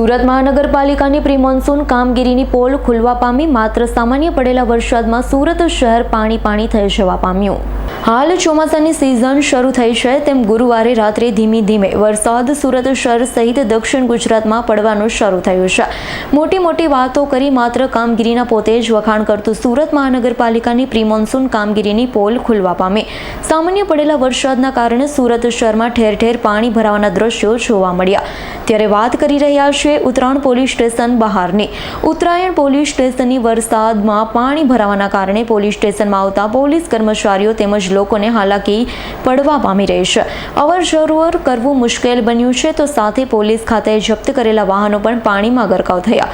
સુરત મહાનગરપાલિકાની pre monsoon કામગીરીની પોલ ખુલવા પામી માત્ર સામાન્ય પડેલા વરસાદમાં સુરત શહેર પાણી પાણી થઈ જવા પામ્યું. હાલ ચોમાસાની સિઝન શરૂ થઈ છે, તેમ ગુરુવારે રાત્રે ધીમી ધીમે વરસાદ સુરત શહેર સહિત દક્ષિણ ગુજરાતમાં પડવાનું શરૂ થયું છે. મોટી મોટી વાતો કરી માત્ર કામગીરીના પોતે જ વખાણ કરતું સુરત મહાનગરપાલિકાની પ્રી મોન્સૂન કામગીરીની પોલ ખુલવા પામી. સામાન્ય પડેલા વરસાદના કારણે સુરત શહેરમાં ઠેર ઠેર પાણી ભરાવાના દ્રશ્યો જોવા મળ્યા. ત્યારે વાત કરી રહ્યા છે ઉત્તરાયણ પોલીસ સ્ટેશન બહારની. ઉત્તરાયણ પોલીસ સ્ટેશનની વરસાદમાં પાણી ભરાવાના કારણે પોલીસ સ્ટેશનમાં આવતા પોલીસ કર્મચારીઓ તેમજ લોકોને હાલાકી પડવા પામી રહી છે. અવર જવર કરવું મુશ્કેલ બન્યું છે તો સાથે પોલીસ ખાતે જપ્ત કરેલા વાહનો પણ પાણીમાં ગરકાવ થયા.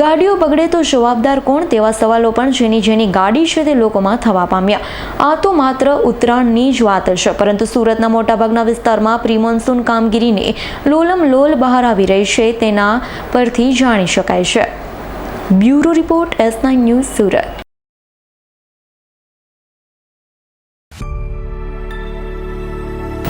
ગાડીઓ બગડે તો જવાબદાર કોણ તેવા સવાલો પણ જેની જેની ગાડી છે તે લોકોમાં થવા પામ્યા. આ તો માત્ર ઉત્તરાયણની જ વાત છે, પરંતુ સુરતના મોટાભાગના વિસ્તારમાં પ્રી મોન્સૂન કામગીરીને લોલમ લોલ બહાર આવી રહી છે તેના પરથી જાણી શકાય છે. Bureau report S nine news Surat.